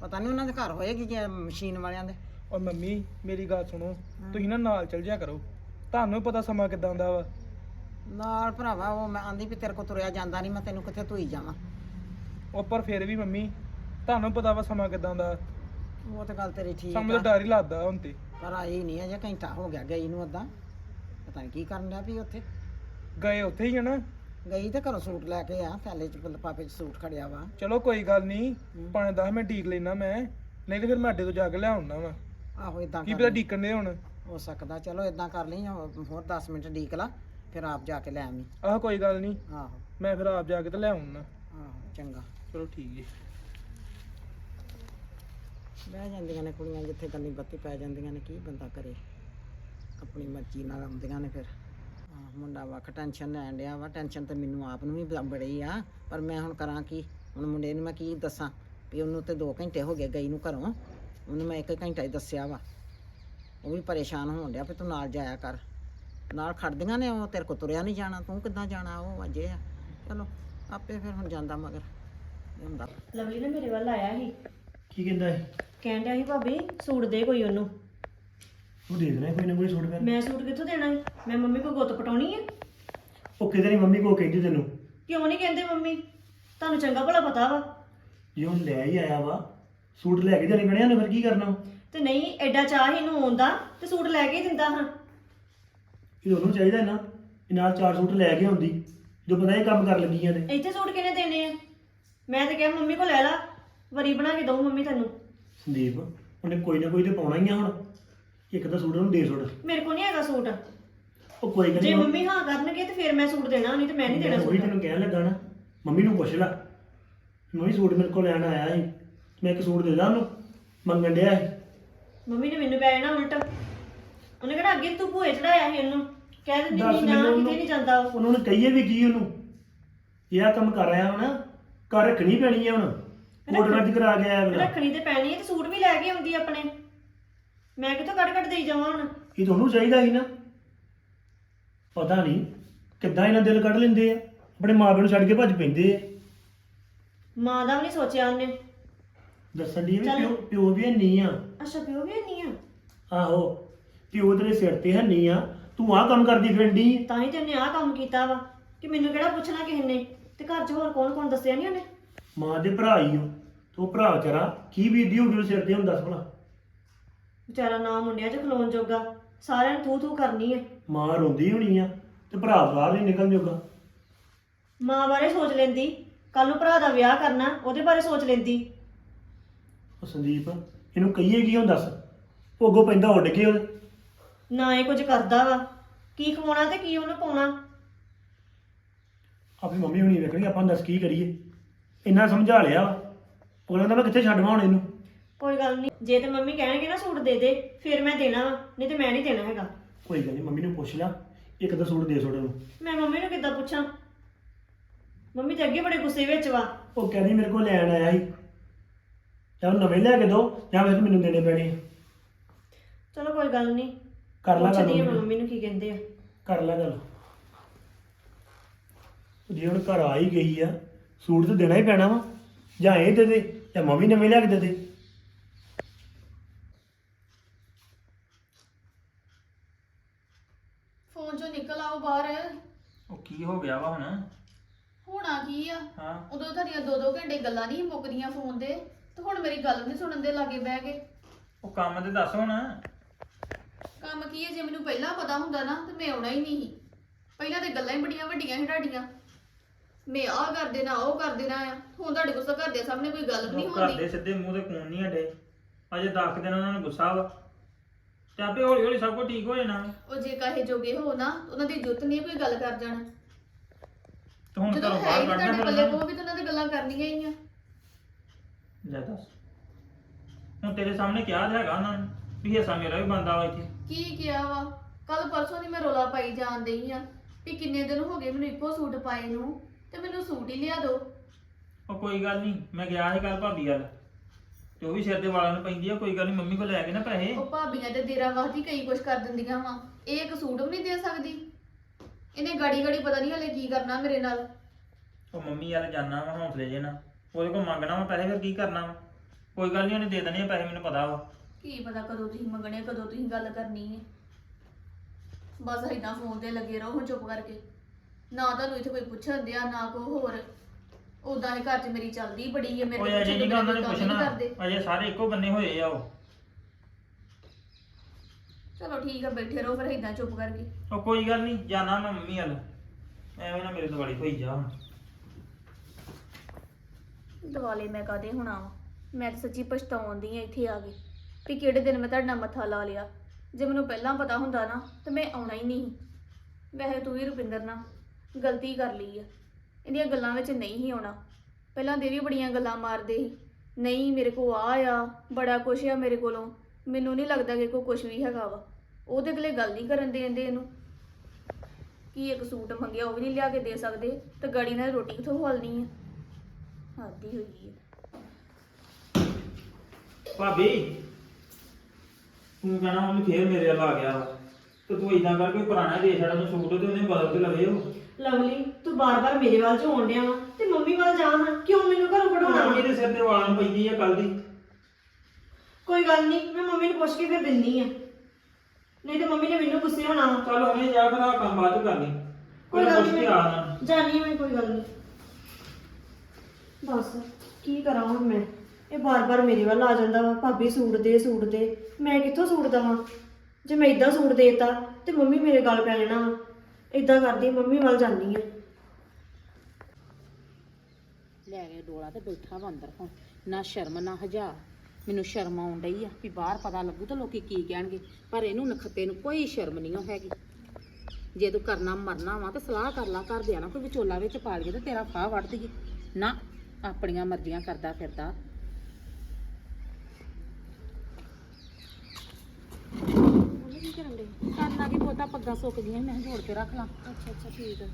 ਪਤਾ ਨਹੀਂ ਉਹਨਾਂ ਦੇ ਘਰ ਹੋਏਗੀ ਜੇ ਮਸ਼ੀਨ ਵਾਲਿਆਂ ਦੇ। ਔਰ ਮੰਮੀ ਮੇਰੀ ਗੱਲ ਸੁਣੋ ਤੁਸੀਂ ਨਾ ਨਾਲ ਚੱਲ ਜਿਆ ਕਰੋ। ਤੁਹਾਨੂੰ ਪਤਾ ਸਮਾਂ ਕਿਦਾਂ ਦਾ ਵਾ। ਨਾਲ ਭਰਾਵਾ ਉਹ ਮੈਂ ਆਂਦੀ ਵੀ ਤੇਰੇ ਕੋ ਤੁਰਿਆ ਜਾਂਦਾ ਨਹੀਂ ਮੈਂ ਤੈਨੂੰ ਕਿੱਥੇ ਧੋਈ ਜਾਵਾਂ। ਉਹ ਪਰ ਫਿਰ ਵੀ ਮੰਮੀ ਤੁਹਾਨੂੰ ਪਤਾ ਵਾ ਸਮਾਂ ਕਿਦਾਂ ਦਾ ਉਹ ਤਾਂ ਗੱਲ ਤੇਰੀ ਠੀਕ ਸਮਝ ਆ। ਡਰ ਹੀ ਲੱਗਦਾ ਹੁਣ ਤੇ। ਪਰ ਆਈ ਨਹੀਂ ਅਜੇ ਘੰਟਾ ਹੋ ਗਿਆ ਗਈ ਨੂੰ ਅੱਧਾ। ਪਤਾ ਨਹੀਂ ਕੀ ਕਰਨ ਵੀ ਉੱਥੇ। ਗਏ ਉੱਥੇ ਹੀ ਆ ਨਾ। ਗਈ ਤੇ ਘਰੋਂ ਸੂਟ ਲੈ ਕੇ ਆ ਥੈਲੇ ਚ ਲਿਫਾਫੇ ਚ ਸੂਟ ਖੜਿਆ ਵਾ। ਚਲੋ ਕੋਈ ਗੱਲ ਨਹੀਂ ਪੰਜ 10 ਮਿੰਟ ਢੀਕ ਲੈਣਾ ਮੈਂ ਨਹੀਂ ਤੇ ਫਿਰ ਮੈਂ ਅੱਡੇ ਤੋਂ ਜਾ ਕੇ ਲਿਆਉਣਾ ਵਾ। ਆਹੋ ਇਦਾਂ ਕੀ ਪਤਾ ਢੀਕਣ ਦੇ ਹੁਣ। ਹੋ ਸਕਦਾ ਚਲੋ ਇਦਾਂ ਕਰ ਲਈ ਹੋਰ 10 ਮਿੰਟ ਢੀਕ ਲਾ ਫਿਰ ਆਪ ਜਾ ਕੇ ਲੈ ਆਵੀਂ। ਆਹ ਕੋਈ ਗੱਲ ਨਹੀਂ ਆਹੋ। ਮੈਂ ਫਿਰ ਆਪ ਜਾ ਕੇ ਤੇ ਲਿਆਉਣਾ ਆਹੋ ਚੰਗਾ। ਚਲੋ ਠੀਕ ਹੈ ਬਹਿ ਜਾਂਦੀਆਂ ਨੇ ਕੁੜੀਆਂ ਜਿੱਥੇ ਗੱਲੀ ਬੱਤੀ ਪੈ ਜਾਂਦੀਆਂ ਨੇ ਕੀ ਬੰਦਾ ਕਰੇ? ਆਪਣੀ ਮਰਜ਼ੀ ਨਾਲ ਆਉਂਦੀਆਂ ਨੇ ਫਿਰ। ਮੁੰਡਾ ਵੱਖ ਟੈਨਸ਼ਨ ਲੈਣ ਡਿਆ ਵਾ। ਟੈਨਸ਼ਨ ਤੇ ਮੈਨੂੰ ਆਪ ਨੂੰ ਵੀ ਬ- ਬੜੀ ਆ। ਪਰ ਮੈਂ ਹੁਣ ਕਰਾਂ ਕੀ? ਹੁਣ ਮੁੰਡੇ ਨੂੰ ਮੈਂ ਕੀ ਦੱਸਾਂ? ਵੀ ਉਹਨੂੰ ਤੇ 2 ਘੰਟੇ ਹੋ ਗਏ ਗਈ ਨੂੰ ਘਰੋਂ। ਉਹਨੂੰ ਮੈਂ 1 ਘੰਟਾ ਹੀ ਦੱਸਿਆ ਵਾ। ਉਹ ਵੀ ਪਰੇਸ਼ਾਨ ਹੋਣ ਡਿਆ ਵੀ ਤੂੰ ਨਾਲ ਜਾਇਆ ਕਰ। ਨਾਲ ਖੜਦੀਆਂ ਨੇ ਉਹ ਤੇਰੇ ਕੋ ਤੁਰਿਆ ਨਹੀਂ ਜਾਣਾ। ਤੂੰ ਕਿੱਦਾਂ ਜਾਣਾ? ਉਹ ਅਜੇ ਆ। ਚਲੋ ਆਪੇ ਫਿਰ ਹੁਣ ਜਾਂਦਾ ਮਗਰ। ਇਹ ਹੁੰਦਾ। ਲਵਲੀ ਨੇ ਮੇਰੇ ਵੱਲ ਆਇਆ ਸੀ। ਕੀ ਕਹਿੰਦਾ ਹੈ ਡਿਆ ਸੀ ਭਾਬੀ ਸੂਟ ਦੇ ਕੋਈ ਉਹਨੂੰ। ਤੂੰ ਦੇ ਦੇਣਾ ਕੋਈ ਨਾ ਕੋਈ ਸੂਟ ਫਿਰ ਮੈਂ ਸੂਟ ਕਿੱਥੋਂ ਦੇਣਾ ਸੀ ਮੈਂ ਮੰਮੀ ਕੋ ਗੁੱਤ ਪਟਾਉਣੀ ਹੈ? ਉਹ ਕਿਤੇ ਨਹੀਂ ਮੰਮੀ ਕੋ ਕਹਿੰਦੀ ਤੈਨੂੰ। ਕਿਉਂ ਨਹੀਂ ਕਹਿੰਦੇ ਮੰਮੀ? ਤੁਹਾਨੂੰ ਚੰਗਾ ਭਲਾ ਪਤਾ ਵਾ। ਜੇ ਉਹ ਲੈ ਹੀ ਆਇਆ ਵਾ ਸੂਟ ਲੈ ਕੇ ਜਾਣੇ ਬਣਿਆ ਨੇ ਫਿਰ ਕੀ ਕਰਨਾ ਤੇ ਨਹੀਂ ਐਡਾ ਚਾਹ ਹੀ ਇਹਨੂੰ ਆਉਂਦਾ ਤੇ ਸੂਟ ਲੈ ਕੇ ਹੀ ਦਿੰਦਾ ਹਾਂ। ਇਹ ਉਹਨੂੰ ਚਾਹੀਦਾ ਨਾ ਇਹ ਨਾਲ ਚਾਰ ਸੂਟ ਲੈ ਕੇ ਆਉਂਦੀ ਜੋ ਪਤਾ ਇਹ ਕੰਮ ਕਰ ਲੱਗੀਆਂ ਨੇ ਇੱਥੇ ਸੂਟ ਕਿਹਨੇ ਦੇਣੇ ਆ? ਮੈਂ ਤਾਂ ਕਿਹਾ ਮੰਮੀ ਕੋਲ ਲੈ ਲਾ ਵਰੀ ਬਣਾ ਕੇ ਦਊ ਮੰਮੀ ਤੈਨੂੰ। ਸੰਦੀਪ ਉਹਨੇ ਕੋਈ ਨਾ ਕੋਈ ਤੇ ਪਾਉਣਾ ਹੀ ਆ ਹੁਣ। ਇੱਕ ਤਾਂ ਸੂਟ ਉਹਨੂੰ ਦੇ ਸੁੱਟ। ਮੇਰੇ ਕੋਲ ਨਹੀਂ ਹੈਗਾ ਸੂਟ। ਉਹ ਕੋਈ ਗੱਲ ਜੇ ਨਹੀਂ। ਮੰਮੀ ਹਾਂ ਕਰਨਗੇ ਤੇ ਫਿਰ ਮੈਂ ਸੂਟ ਦੇਣਾ ਨਹੀਂ ਤੇ ਮੈਂ ਨਹੀਂ ਦੇਣਾ ਉਹੀ ਸੂਟ। ਤੈਨੂੰ ਕਹਿਣ ਲੱਗਾ ਨਾ ਮੰਮੀ ਨੂੰ ਪੁੱਛ ਲੈ। ਮੰਮੀ ਸੂਟ ਮੇਰੇ ਕੋਲ ਲੈਣ ਆਇਆ ਸੀ। ਮੈਂ ਇੱਕ ਸੂਟ ਦੇ ਦਾਂ ਉਹਨੂੰ ਮੰਗਣ ਡਿਆ ਸੀ। ਮੰਮੀ ਨੇ ਮੈਨੂੰ ਪੈ ਜਾਣਾ ਉਲਟ। ਉਹਨੇ ਕਿਹੜਾ ਅੱਗੇ ਤੂੰ ਭੂਏ ਚੜਾਇਆ ਸੀ ਉਹਨੂੰ। ਕਹਿ ਦਿੰਦੀ ਦੱਸ ਨਹੀਂ ਨਾ ਮੈਨੂੰ ਕਿਤੇ ਉਹਨੂੰ- ਨਹੀਂ ਜਾਂਦਾ ਉਹ। ਉਹਨਾਂ ਨੂੰ ਕਹੀਏ ਵੀ ਕੀ ਉਹਨੂੰ? ਇਹ ਆ ਕੰਮ ਕਰ ਰਿਹਾ ਹੁਣ ਘਰ ਰੱਖਣੀ ਪੈਣੀ ਹੈ ਹੁਣ। ਕੋਟ ਰੱਜ ਕਰਾ ਕੇ ਆਇਆ ਅਗਲਾ। ਰੱਖਣੀ ਤੇ ਪੈਣੀ ਹੈ ਤੇ ਸੂਟ ਵੀ ਲੈ ਕੇ ਆਉਂਦੀ ਆਪਣੇ। ਮੈਂ ਕਿੱਥੋਂ ਕੱਢ ਕੱਢ ਦੇਈ ਜਾਵਾਂ ਹੁਣ? ਇਹ ਤੁਹਾਨੂੰ ਚਾਹੀਦਾ ਸੀ ਨਾ? ਪਤਾ ਨਹੀਂ ਕਿੱਦਾਂ ਇਹਨਾਂ ਦਿਲ ਕੱਢ ਲੈਂਦੇ ਆ? ਆਪਣੇ ਮਾਪਿਆਂ ਨੂੰ ਛੱਡ ਕੇ ਭੱਜ ਪੈਂਦੇ ਆ। ਮਾਂ ਦਾ ਵੀ ਨਹੀਂ ਸੋਚਿਆ ਉਹਨੇ। ਦੱਸਣ ਦੀ ਵੀ ਚੱਲ। ਪਿਓ ਪਿਓ ਵੀ ਨਹੀਂ ਆ। ਅੱਛਾ ਪਿਓ ਵੀ ਨਹੀਂ ਆ? ਆਹੋ ਪਿਓ ਤੇਰੇ ਸਿਰ ਤੇ ਹੈ ਨਹੀਂ ਆ। ਤੂੰ ਆਹ ਕੰਮ ਕਰਦੀ ਫਿਰਦੀ ਤਾਂ ਹੀ ਤੇ ਉਹਨੇ ਆਹ ਕੰਮ ਕੀਤਾ ਵਾ ਕਿ ਮੈਨੂੰ ਕਿਹੜਾ ਪੁੱਛਣਾ ਕਿਸੇ ਨੇ? ਤੇ ਘਰ 'ਚ ਹੋਰ ਕੌਣ ਕੌਣ ਦੱਸਿਆ ਨਹੀਂ ਉਹਨੇ? ਮਾਂ ਦੇ ਭਰਾ ਹੀ ਹੋ ਤੂੰ ਭਰਾ ਵਿਚਾਰਾ ਕੀ ਬੀਦੀ ਉਹਦੇ ਸਿਰ ਤੇ ਹੁਣ ਦੱਸ ਭਲਾ। ਵਿਚਾਰਾ ਨਾ ਮੁੰਡਿਆਂ 'ਚ ਖਲੋਣ ਜੋਗਾ ਸਾਰਿਆਂ ਨੂੰ ਥੂ ਥੂ ਕਰਨੀ ਹੈ ਮਾਂ ਰੋਂਦੀ ਹੋਣੀ ਆ ਤੇ ਭਰਾ ਬਾਹਰ ਨਹੀਂ ਨਿਕਲ ਜੂਗਾ। ਮਾਂ ਬਾਰੇ ਸੋਚ ਲੈਂਦੀ ਕੱਲ ਨੂੰ ਭਰਾ ਦਾ ਵਿਆਹ ਕਰਨਾ ਉਹਦੇ ਬਾਰੇ ਸੋਚ ਲੈਂਦੀ। ਉਹ ਸੰਦੀਪ ਇਹਨੂੰ ਕਹੀਏ ਕੀ ਹੁਣ ਦੱਸ? ਉਹ ਅੱਗੋਂ ਪੈਂਦਾ ਉੱਡ ਕੇ ਉਹਦੇ। ਨਾ ਇਹ ਕੁਝ ਕਰਦਾ ਵਾ ਕੀ ਖਵਾਉਣਾ ਤੇ ਕੀ ਉਹਨੂੰ ਪਾਉਣਾ। ਆਪਣੀ ਮੰਮੀ ਹੁਣੀ ਵੇਖਣੀ ਆਪਾਂ ਦੱਸ ਕੀ ਕਰੀਏ। ਇੰਨਾ ਸਮਝਾ ਲਿਆ ਵਾ। ਉਹ ਕਹਿੰਦਾ ਮੈਂ ਕਿੱਥੇ ਛੱਡਵਾਂ ਹੁਣ ਇਹਨੂੰ। ਕੋਈ ਗੱਲ ਨਹੀਂ। ਜੇ ਤੇ ਮੰਮੀ ਕਹਿਣਗੇ ਨਾ ਸੂਟ ਦੇ ਦੇ ਫਿਰ ਮੈਂ ਦੇਣਾ ਵਾ ਨਹੀਂ ਤੇ ਮੈਂ ਨਹੀਂ ਦੇਣਾ ਹੈਗਾ। ਕੋਈ ਗੱਲ ਨਹੀਂ ਮੰਮੀ ਨੂੰ ਪੁੱਛ ਲੈ ਇੱਕ ਤਾਂ ਸੂਟ ਦੇ ਛੋੜ ਉਹਨੂੰ ਮੈਂ ਮੰਮੀ ਨੂੰ ਕਿੱਦਾਂ ਪੁੱਛਾਂ? ਮੰਮੀ ਤੇ ਅੱਗੇ ਬੜੇ ਗੁੱਸੇ ਵਿੱਚ ਵਾ। ਉਹ ਕਹਿੰਦੀ ਮੇਰੇ ਕੋਲ ਲੈਣ ਆਇਆ ਸੀ। ਜਾਂ ਉਹ ਨਵੇਂ ਲਿਆ ਕੇ ਦੋ ਜਾਂ ਫਿਰ ਮੈਨੂੰ ਦੇਣੇ ਪੈਣੇ ਆ। ਚਲੋ ਕੋਈ ਗੱਲ ਨਹੀਂ। ਕਰ ਲਾ ਗੱਲ ਪੁੱਛਦੀ ਆ ਮੈਂ ਮੰਮੀ ਨੂੰ। ਨੂੰ ਕੀ ਕਹਿੰਦੇ ਆ। ਕਰ ਲੈ ਗੱਲ। ਜੇ ਹੁਣ ਘਰ ਆ ਹੀ ਗਈ ਆ ਸੂਟ ਤਾਂ ਦੇਣਾ ਹੀ ਪੈਣਾ ਵਾ। ਜਾਂ ਇਹ ਦੇ ਦੇ ਜਾਂ ਮੰਮੀ ਨਵੇਂ ਲਿਆ ਕੇ ਦੇ ਦੇ ਫੋਨ ਚੋਂ ਨਿਕਲ ਆਓ ਬਾਹਰ ਉਹ ਕੀ ਹੋ ਗਿਆ ਵਾ ਹੁਣ? ਹੋਣਾ ਕੀ ਆ? ਹਾਂ। ਉਦੋਂ ਤੁਹਾਡੀਆਂ ਦੋ ਦੋ ਘੰਟੇ ਗੱਲਾਂ ਨਹੀਂ ਮੁੱਕਦੀਆਂ ਫੋਨ ਤੇ ਤੇ ਹੁਣ ਮੇਰੀ ਗੱਲ ਨਹੀਂ ਸੁਣਨ ਦੇ ਲਾਗੇ ਬਹਿ ਗਏ ਉਹ ਕੰਮ ਤੇ ਦੱਸ ਹੁਣ। ਕੰਮ ਕੀ ਹੈ ਜੇ ਮੈਨੂੰ ਪਹਿਲਾਂ ਪਤਾ ਹੁੰਦਾ ਨਾ ਤੇ ਮੈਂ ਆਉਣਾ ਹੀ ਨਹੀਂ ਸੀ। ਪਹਿਲਾਂ ਤੇ ਗੱਲਾਂ ਹੀ ਬੜੀਆਂ ਵੱਡੀਆਂ ਸੀ ਤੁਹਾਡੀਆਂ। ਮੈਂ ਆਹ ਕਰ ਦੇਣਾ ਉਹ ਕਰ ਦੇਣਾ ਆ। ਹੁਣ ਤੁਹਾਡੇ ਕੋਲ ਤਾਂ ਘਰ ਦੇ ਸਾਹਮਣੇ ਕੋਈ ਗੱਲ ਵੀ ਨਹੀਂ ਘਰ ਹੁੰਦੀ ਦੇ ਸਿੱਧੇ ਮੂੰਹ ਤੇ ਕੂਨ ਨਹੀਂ ਹਟੇ। ਅਜੇ 10 ਦਿਨ ਉਹਨਾਂ ਨੂੰ ਗੁੱਸਾ ਵਾ। ਤੇ ਆਪੇ ਹੌਲੀ ਹੌਲੀ ਸਭ ਕੁਝ ਠੀਕ ਹੋ ਜਾਣਾ। ਉਹ ਜੇ ਕਾਹੇ ਜੋਗੇ ਹੋ ਨਾ ਉਹਨਾਂ ਦੀ ਜੁੱਤ ਨਹੀਂ ਕੋਈ ਗੱਲ ਕਰ ਜਾਣਾ। ਤੇ ਹੁਣ ਜਦੋਂ ਘਰੋਂ ਹੈ ਬਾਹਰ ਹੀ ਕੱਢਣਾ ਤੁਹਾਡੇ ਪੱਲੇ ਨੂੰ। ਵੀ ਤਾਂ ਉਹਨਾਂ ਦੀ ਗੱਲਾਂ ਕਰਨੀਆਂ ਹੀ ਆ। ਲੈ ਦੱਸ। ਹੁਣ ਤੇਰੇ ਸਾਹਮਣੇ ਕਿਹਾ ਤਾਂ ਹੈਗਾ ਉਹਨਾਂ ਨੇ ਵੀ ਹਿੱਸਾ ਮੇਰਾ ਵੀ ਬੰਦਾ ਵਾ ਇੱਥੇ। ਕੀ ਕਿਹਾ ਵਾ? ਕੱਲ ਪਰਸੋਂ ਦੀ ਮੈਂ ਰੋਲਾ ਪਾਈ ਜਾਣ ਡਈ ਆ ਵੀ ਕਿੰਨੇ ਦਿਨ ਹੋ ਗਏ ਮੈਨੂੰ ਇੱਕੋ ਸੂਟ ਪਾਏ ਨੂੰ ਤੇ ਮੈਨੂੰ ਸੂਟ ਹੀ ਲਿਆ ਦਿਓ। ਉਹ ਕੋਈ ਗੱਲ ਨਹੀਂ ਮੈਂ ਗਿਆ ਸੀ ਕੱਲ ਭਾਬੀ ਵੱਲ। ਤੇ ਉਹ ਵੀ ਸਿਰ ਦੇ ਵਾਲਾਂ ਨੂੰ ਪੈਂਦੀ ਆ ਕੋਈ ਗੱਲ ਨਹੀਂ ਮੰਮੀ ਕੋਲ ਲੈ ਕੇ ਨਾ ਪੈਸੇ। ਉਹ ਭਾਬੀਆਂ ਤੇ ਦੇਰਾਂ ਵਾਸਤੇ ਕਈ ਕੁਝ ਕਰ ਦਿੰਦੀਆਂ ਵਾ। ਇਹ ਇੱਕ ਸੂਟ ਵੀ ਨਹੀਂ ਦੇ ਸਕਦੀ। ਇਹਨੇ ਗਾੜੀ ਗਾੜੀ ਪਤਾ ਨਹੀਂ ਹਲੇ ਕੀ ਕਰਨਾ ਮੇਰੇ ਨਾਲ। ਉਹ ਮੰਮੀ ਵੱਲ ਜਾਣਾ ਵਾ ਹੌਸਲੇ ਜੇ ਨਾ ਉਹਦੇ ਕੋਲ ਮੰਗਣਾ ਵਾ ਪੈਸੇ ਫਿਰ ਕੀ ਕਰਨਾ ਵਾ? ਕੋਈ ਗੱਲ ਨਹੀਂ ਉਹਨੇ ਦੇ ਦੇਣੇ ਆ ਪੈਸੇ ਮੈਨੂੰ ਪਤਾ ਵਾ। ਕੀ ਪਤਾ ਕਦੋਂ ਤੁਸੀਂ ਮੰਗਣੇ ਕਦੋਂ ਤੁਸੀਂ ਗੱਲ ਕਰਨੀ ਹੈ ਬਸ ਏਦਾਂ ਫੋਨ ਤੇ ਲੱਗੇ ਰਹੋ ਚੁੱਪ ਕਰਕੇ। ਨਾ ਤੁਹਾਨੂੰ ਇੱਥੇ ਕੋਈ ਪੁੱਛਣ ਦਿਆ ਨਾ ਕੋ ਹੋਰ। ਉਦਾਂ ਹੀ ਘਰ 'ਚ ਮੇਰੀ ਚੱਲਦੀ ਬੜੀ ਹੈ ਮੇਰੇ ਉਹ ਅਜੇ ਨਹੀਂ ਉਹਨਾਂ ਨੇ ਕੰਮ ਨਹੀਂ ਪੁੱਛਣਾ। ਕਰਦੇ। ਅਜੇ ਸਾਰੇ ਇੱਕੋ ਬੰਨੇ ਹੋਏ ਆ ਉਹ। ਚਲੋ ਠੀਕ ਆ ਬੈਠੇ ਰਹੋ ਫਿਰ ਏਦਾਂ ਚੁੱਪ ਕਰਕੇ। ਉਹ ਕੋਈ ਗੱਲ ਨਹੀਂ ਜਾਣਾ ਮੈਂ ਮੰਮੀ ਵੱਲ। ਐਵੇਂ ਨਾ ਮੇਰੇ ਦਿਵਾਲੀ ਹੋਈ ਜਾ ਹੁਣ। ਦਿਵਾਲੇ ਮੈਂ ਕਾਦੇ ਹੋਣਾ ਵਾ? ਮੈਂ ਤਾਂ ਸੱਚੀ ਪਛਤਾਉਂਦੀ ਆ ਇੱਥੇ ਆ ਕੇ ਵੀ ਕਿਹੜੇ ਦਿਨ ਮੈਂ ਤੁਹਾਡਾ ਮੱਥਾ ਲਾ ਲਿਆ। ਜੇ ਮੈਨੂੰ ਪਹਿਲਾਂ ਪਤਾ ਹੁੰਦਾ ਨਾ ਤੇ ਮੈਂ ਆਉਣਾ ਹੀ ਨਹੀਂ। ਵੈਸੇ ਤੂੰ ਵੀ ਰੁਪਿੰਦਰ ਨਾ ਗਲਤੀ ਕਰ ਲਈ ਆ। ਇਹਦੀਆਂ ਗੱਲਾਂ ਵਿੱਚ ਨਹੀਂ ਹੀ ਆਉਣਾ। ਪਹਿਲਾਂ ਦੇ ਵੀ ਬੜੀਆਂ ਗੱਲਾਂ ਮਾਰਦੇ ਸੀ। ਨਹੀਂ, ਮੇਰੇ ਕੋ ਆ ਆ, ਬੜਾ ਕੁਛ ਆ ਮੇਰੇ ਕੋਲੋਂ। ਮੈਨੂੰ ਨਹੀਂ ਲੱਗਦਾ ਕਿ ਕੋ ਕੁਛ ਵੀ ਹੈਗਾ ਵਾ। ਉਹਦੇ ਅਗਲੇ ਗੱਲ ਨਹੀਂ ਕਰਨ ਦੇਂਦੇ ਇਹਨੂੰ। ਕੀ ਇੱਕ ਸੂਟ ਮੰਗਿਆ ਉਹ ਵੀ ਨਹੀਂ ਲਿਆ ਕੇ ਦੇ ਸਕਦੇ? ਤੇ ਗਾੜੀ ਨਾਲ ਰੋਟੀ ਕਿਥੋਂ ਖਵਾਲਣੀ ਆ? ਆਦੀ ਹੋਈ ਹੈ ਭਾਬੀ, ਤੂੰ ਕਹਿਣਾ ਮੰਮੀ ਫੇਰ ਮੇਰੇ ਵੱਲ ਆ ਗਿਆ ਵਾ। ਤੇ ਤੂੰ ਇਦਾਂ ਕਰ ਕੋਈ ਪੁਰਾਣਾ ਦੇ ਛੜਾ ਨੂੰ ਸੂਟ ਤੇ ਉਹਨੇ ਬਦਲ ਕੇ ਲਵੇ ਉਹ। ਲਵਲੀ ਤੂੰ ਬਾਰ-ਬਾਰ ਮੇਰੇ ਵੱਲ ਚ ਹੋਣ ਡਿਆ ਵਾ ਤੇ ਮੰਮੀ ਵੱਲ ਜਾ ਹਾਂ ਕਿਉਂ ਮੈਨੂੰ ਘਰੋਂ ਕਢਾਉਣਾ ਮੰਮੀ? ਦੇ ਸਿਰ ਤੇ ਵਾਲਾਂ ਨੂੰ ਪੈਂਦੀ ਆ ਕੱਲ ਦੀ। ਕੋਈ ਗੱਲ ਨਹੀਂ ਮੈਂ ਮੰਮੀ ਨੂੰ ਪੁੱਛ ਕੇ ਫਿਰ ਦਿੰਨੀ ਆ। ਨਹੀਂ ਤੇ ਮੰਮੀ ਨੇ ਮੈਨੂੰ ਗੁੱਸੇ ਹੋਣਾ ਵਾ। ਚੱਲ ਹੁਣੇ ਜਾ ਫਿਰ ਆਹ ਕੰਮ ਬਾਅਦ ਚ ਕਰ ਲਈ। ਕੋਈ ਗੱਲ ਨਹੀਂ ਆ ਨਾ ਜਾਨੀ ਮੈਂ ਕੋਈ ਗੱਲ ਨਹੀਂ ਬਸ ਕੀ ਕਰਾਂ ਹੁਣ ਮੈਂ? ਇਹ ਬਾਰ-ਬਾਰ ਮੇਰੇ ਵੱਲ ਆ ਜਾਂਦਾ ਵਾ ਭਾਬੀ ਸੂਟ ਦੇ ਸੂਟ ਦੇ। ਮੈਂ ਕਿੱਥੋਂ ਸੂਟ ਦਵਾਂ? ਜੇ ਮੈਂ ਇਦਾਂ ਸੂਟ ਦੇਤਾ ਤੇ ਮੰਮੀ ਮੇਰੇ ਗੱਲ ਪੈ ਜਾਣਾ ਵਾ। ਇਦਾਂ ਕਰਦੀ, ਮੰਮੀ ਵੱਲ ਜਾਂਦੀ ਆ। ਲੈ ਗਏ ਡੋਲਾ ਤੇ ਬੈਠਾ ਵਾ ਅੰਦਰ ਹੁਣ। ਨਾ ਸ਼ਰਮ, ਨਾ ਹਜਾ ਮੈਨੂੰ ਸ਼ਰਮ ਆਉਣ ਡਈ ਆ ਵੀ ਬਾਹਰ ਪਤਾ ਲੱਗੂ ਤਾਂ ਲੋਕੀ ਕੀ ਕਹਿਣਗੇ। ਪਰ ਇਹਨੂੰ ਨਖੱਤੇ ਨੂੰ ਕੋਈ ਸ਼ਰਮ ਨਹੀਂ ਓ ਹੈਗੀ। ਜੇ ਤੂੰ ਕਰਨਾ ਮਰਨਾ ਵਾ ਤੇ ਸਲਾਹ ਕਰ ਲਾ ਘਰ ਦੇ ਨਾ ਕੋਈ ਵਿਚੋਲਾ ਵਿੱਚ ਪਾ ਲਈਏ ਤੇ ਤੇਰਾ ਫਾਹ ਵੱਢ ਦਈਏ। ਨਾ, ਆਪਣੀਆਂ ਮਰਜ਼ੀਆਂ ਕਰਦਾ ਫਿਰਦਾ ਉਹਨੇ ਕੀ ਕਰਨ ਦੇ ਕਰਨਾ ਕੀ ਪੋਤਾ ਪੱਗਾਂ ਸੁੱਕ ਗਈਆਂ ਮੈਂ ਕਿਹਾ ਜੋੜ ਕੇ ਰੱਖ ਲਾਂ। ਅੱਛਾ ਅੱਛਾ ਠੀਕ ਆ।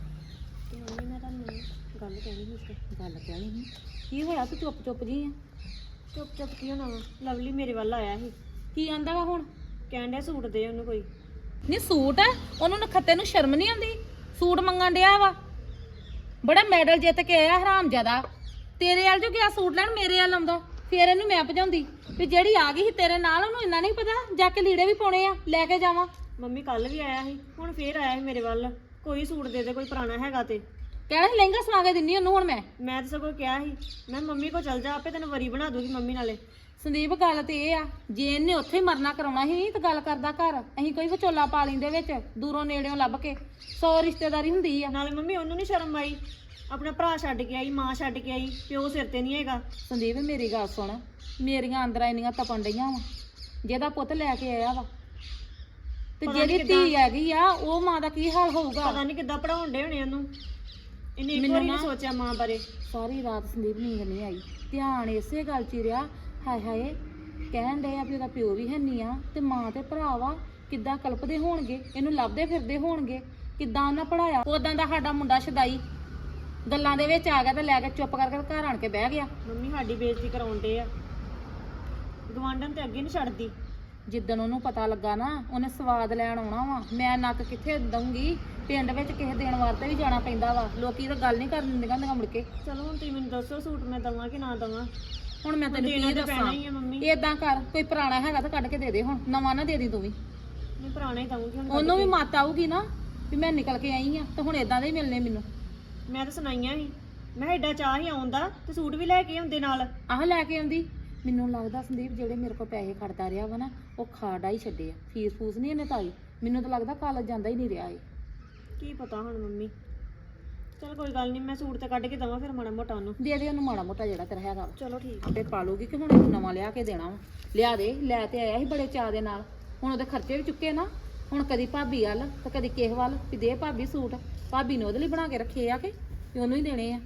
ਤੇ ਮੰਮੀ ਮੈਂ ਤੁਹਾਨੂੰ ਗੱਲ ਕਹਿਣੀ ਸੀ ਗੱਲ ਕਹਿਣੀ ਸੀ? ਕੀ ਹੋਇਆ? ਤੂੰ ਚੁੱਪ ਚੁੱਪ ਜੀ ਆ। ਚੁੱਪ ਚੁੱਪ ਕੀ ਹੋਣਾ ਵਾ? ਲਵਲੀ ਮੇਰੇ ਵੱਲ ਆਇਆ ਸੀ। ਕੀ ਆਂਦਾ ਵਾ ਹੁਣ? ਕਹਿਣ ਡਿਆ ਸੂਟ ਦੇ ਉਹਨੂੰ ਕੋਈ। ਨਹੀਂ ਸੂਟ ਆ? ਉਹਨੂੰ ਨਖੱਤੇ ਨੂੰ ਸ਼ਰਮ ਨਹੀਂ ਆਉਂਦੀ? ਸੂਟ ਮੰਗਣ ਡਿਆ ਵਾ? ਬੜਾ ਮੈਡਲ ਜਿੱਤ ਕੇ ਆਇਆ ਹਰਾਮ ਜ਼ਿਆਦਾ। ਤੇਰੇ ਵਾਲ ਜੋ ਗਿਆ ਸੂਟ ਲੈਣ ਮੇਰੇ ਵਾਲ ਆਉਂਦਾ। ਫੇਰ ਇਹਨੂੰ ਮੈਂ ਭਜਾਉਂਦੀ। ਵੀ ਜਿਹੜੀ ਆ ਗਈ ਸੀ ਤੇਰੇ ਨਾਲ ਉਹਨੂੰ ਇੰਨਾ ਨਹੀਂ ਪਤਾ? ਜਾ ਕੇ ਲੀੜੇ ਵੀ ਪਾਉਣੇ ਆ ਲੈ ਕੇ ਜਾਵਾਂ। ਮੰਮੀ ਕੱਲ ਵੀ ਆਇਆ ਸੀ ਹੁਣ ਫੇਰ ਆਇਆ ਸੀ ਮੇਰੇ ਵੱਲ। ਕੋਈ ਸੂਟ ਦੇ ਦੇ ਕੋਈ ਪੁਰਾਣਾ ਹੈਗਾ ਤੇ। ਕਹਿਣਾ ਸੀ ਲਹਿੰਗਾ ਸਵਾ ਕੇ ਦਿੰਨੀ ਉਹਨੂੰ ਹੁਣ ਮੈਂ। ਮੈਂ ਤਾਂ ਸਗੋਂ ਕਿਹਾ ਸੀ ਮੈਂ ਮੰਮੀ ਕੋ ਚਲ ਜਾ ਆਪੇ ਤੈਨੂੰ ਵਰੀ ਬਣਾ ਦੂਗੀ ਮੰਮੀ ਨਾਲੇ। ਸੰਦੀਪ ਗੱਲ ਤੇ ਇਹ ਆ ਜੇ ਇਹਨੇ ਉੱਥੇ ਹੀ ਮਰਨਾ ਕਰਾਉਣਾ ਸੀ ਤਾਂ ਗੱਲ ਕਰਦਾ ਘਰ। ਅਸੀਂ ਕੋਈ ਵਿਚੋਲਾ ਪਾ ਲੈਂਦੇ ਵਿੱਚ ਦੂਰੋਂ ਨੇੜਿਓਂ ਲੱਭ ਕੇ। ਸੌ ਰਿਸ਼ਤੇਦਾਰੀ ਹੁੰਦੀ ਆ। ਨਾਲੇ ਮੰਮੀ ਉਹਨੂੰ ਨਹੀਂ ਸ਼ਰਮ ਆਈ। ਆਪਣਾ ਭਰਾ ਛੱਡ ਕੇ ਆਈ ਮਾਂ ਛੱਡ ਕੇ ਆਈ ਪਿਓ ਸਿਰ ਤੇ ਨਹੀਂ ਹੈਗਾ। ਸੰਦੀਪ ਮੇਰੀ ਗੱਲ ਸੁਣ। ਮੇਰੀਆਂ ਅੰਦਰਾਂ ਇੰਨੀਆਂ ਤਪਣ ਡਈਆਂ ਵਾ। ਜਿਹਦਾ ਪੁੱਤ ਲੈ ਕੇ ਆਇਆ ਵਾ ਤੇ ਪਤਾ ਨੀ ਜਿਹੜੀ ਕਿੱਦਾਂ- ਧੀ ਹੈਗੀ ਆ ਉਹ ਮਾਂ ਦਾ ਕੀ ਹਾਲ ਹੋਊਗਾ? ਪਤਾ ਨਹੀਂ ਕਿੱਦਾਂ ਪੜਾਉਣ ਦੇ ਹੋਣੇ ਉਹਨੂੰ। ਇਹਨੇ ਇੱਕ ਮੈਨੂੰ ਵਾਰੀ ਨਾ- ਨਹੀਂ ਸੋਚਿਆ ਮਾਂ ਬਾਰੇ। ਸਾਰੀ ਰਾਤ ਸੰਦੀਪ ਨੀਂਦ ਨਹੀਂ ਆਈ। ਧਿਆਨ ਇਸੇ ਗੱਲ 'ਚ ਹੀ ਰਿਹਾ ਹਾਏ ਹਾਏ ਕਹਿਣ ਡਏ ਆ ਵੀ ਉਹਦਾ ਪਿਓ ਵੀ ਹੈਨੀ ਆ ਤੇ ਮਾਂ ਤੇ ਭਰਾ ਵਾ ਕਿੱਦਾਂ ਕਲਪਦੇ ਹੋਣਗੇ? ਇਹਨੂੰ ਲੱਭਦੇ ਫਿਰਦੇ ਹੋਣਗੇ? ਕਿੱਦਾਂ ਉਹਨਾਂ ਪੜਾਇਆ ਉਦਾਂ ਦਾ ਸਾਡਾ ਮੁੰਡਾ ਛਦਾਈ ਗੱਲਾਂ ਦੇ ਵਿੱਚ ਆ ਗਿਆ ਤੇ ਲੈ ਕੇ ਚੁੱਪ ਕਰਕੇ ਘਰ ਆਣ ਕੇ ਬਹਿ ਗਿਆ। ਮੰਮੀ ਸਾਡੀ ਬੇਇੱਜ਼ਤੀ ਕਰਾਉਣ ਦੇ ਆ। ਗਵਾਂਢਣ ਤੇ ਅੱਗੇ ਨਹੀਂ ਛੱਡਦੀ। ਜਿੱਦਣ ਉਹਨੂੰ ਪਤਾ ਲੱਗਾ ਨਾ ਉਹਨੇ ਸਵਾਦ ਲੈਣ ਆਉਣਾ ਵਾ। ਮੈਂ ਨੱਕ ਕਿੱਥੇ ਦਊਂਗੀ? ਪਿੰਡ ਵਿੱਚ ਕਿਸੇ ਦੇਣ ਵਾਸਤੇ ਵੀ ਜਾਣਾ ਪੈਂਦਾ ਵਾ। ਲੋਕੀ ਤਾਂ ਗੱਲ ਨਹੀਂ ਕਰਨ ਦਿੰਦੇ ਕਹਿੰਦੇ ਮੁੜ ਕੇ। ਚਲੋ ਹੁਣ ਤੁਸੀਂ ਮੈਨੂੰ ਦੱਸੋ ਸੂਟ ਮੈਂ ਦਵਾਂ ਕਿ ਨਾ ਦਵਾਂ? ਹੁਣ ਮੈਂ ਤੈਨੂੰ ਕੀ ਦੱਸਾਂ? ਏਦਾਂ ਕਰ ਕੋਈ ਪੁਰਾਣਾ ਹੈਗਾ ਤਾਂ ਕੱਢ ਕੇ ਦੇ ਦੇ ਹੁਣ। ਨਵਾਂ ਨਾ ਦੇ ਦੀ ਤੂੰ ਵੀ। ਮੈਂ ਪੁਰਾਣਾ ਹੀ ਦਵਾਂਗੀ ਹੁਣ ਉਹਨੂੰ ਵੀ ਮੱਤ ਆਊਗੀ ਨਾ ਵੀ ਮੈਂ ਨਿਕਲ ਕੇ ਆਈ ਆ ਤੇ ਹੁਣ ਏਦਾਂ ਦੇ ਹੀ ਮਿਲਨੇ ਮੈਨੂੰ। ਮੈਂ ਤਾਂ ਸੁਣਾਈਆਂ ਸੀ ਮੈਂ ਐਡਾ ਚਾਹ ਹੀ ਆਉਂਦਾ ਤੇ ਸੂਟ ਵੀ ਲੈ ਕੇ ਆਉਂਦੇ ਨਾਲ? ਆਹ ਲੈ ਕੇ ਆਉਂਦੀ। ਮੈਨੂੰ ਲੱਗਦਾ ਸੰਦੀਪ ਜਿਹੜੇ ਮੇਰੇ ਕੋਲ ਪੈਸੇ ਖੜਦਾ ਰਿਹਾ ਵਾ ਨਾ ਉਹ ਖਾੜਾ ਹੀ ਛੱਡੇ ਆ। ਫੀਸ ਫੂਸ ਨਹੀਂ ਇਹਨੇ ਤਾਈ? ਮੈਨੂੰ ਤਾਂ ਲੱਗਦਾ ਕਾਲਜ ਜਾਂਦਾ ਹੀ ਨਹੀਂ ਰਿਹਾ ਇਹ। ਕੀ ਪਤਾ ਹੁਣ ਮੰਮੀ। ਚਲ ਕੋਈ ਗੱਲ ਨਹੀਂ ਮੈਂ ਸੂਟ ਤੇ ਕੱਢ ਕੇ ਦਵਾਂ ਫਿਰ ਮਾੜਾ ਮੋਟਾ ਉਹਨੂੰ। ਦੇ ਦੇ ਉਹਨੂੰ ਮਾੜਾ ਮੋਟਾ ਜਿਹੜਾ ਤੇਰਾ ਹੈਗਾ ਵਾ। ਚਲੋ ਠੀਕ ਆਪੇ ਪਾ ਲੂਗੀ ਕਿ ਹੁਣ ਇਹਨੂੰ ਨਵਾਂ ਲਿਆ ਕੇ ਦੇਣਾ ਵਾ। ਲਿਆ ਦੇ ਲੈ ਤੇ ਆਇਆ ਸੀ ਬੜੇ ਚਾਅ ਦੇ ਨਾਲ। ਹੁਣ ਉਹਦੇ ਖਰਚੇ ਵੀ ਚੁੱਕੇ ਨਾ। ਹੁਣ ਕਦੀ ਭਾਬੀ ਵੱਲ ਤੇ ਕਦੀ ਕਿਸੇ ਵੱਲ ਵੀ ਦੇ ਭਾਬੀ ਸੂਟ। ਭਾਬੀ ਨੇ ਉਹਦੇ ਲਈ ਬਣਾ ਕੇ ਰੱਖੇ ਆ ਕਿ? ਵੀ ਉਹਨੂੰ ਹੀ ਦੇਣੇ ਆ।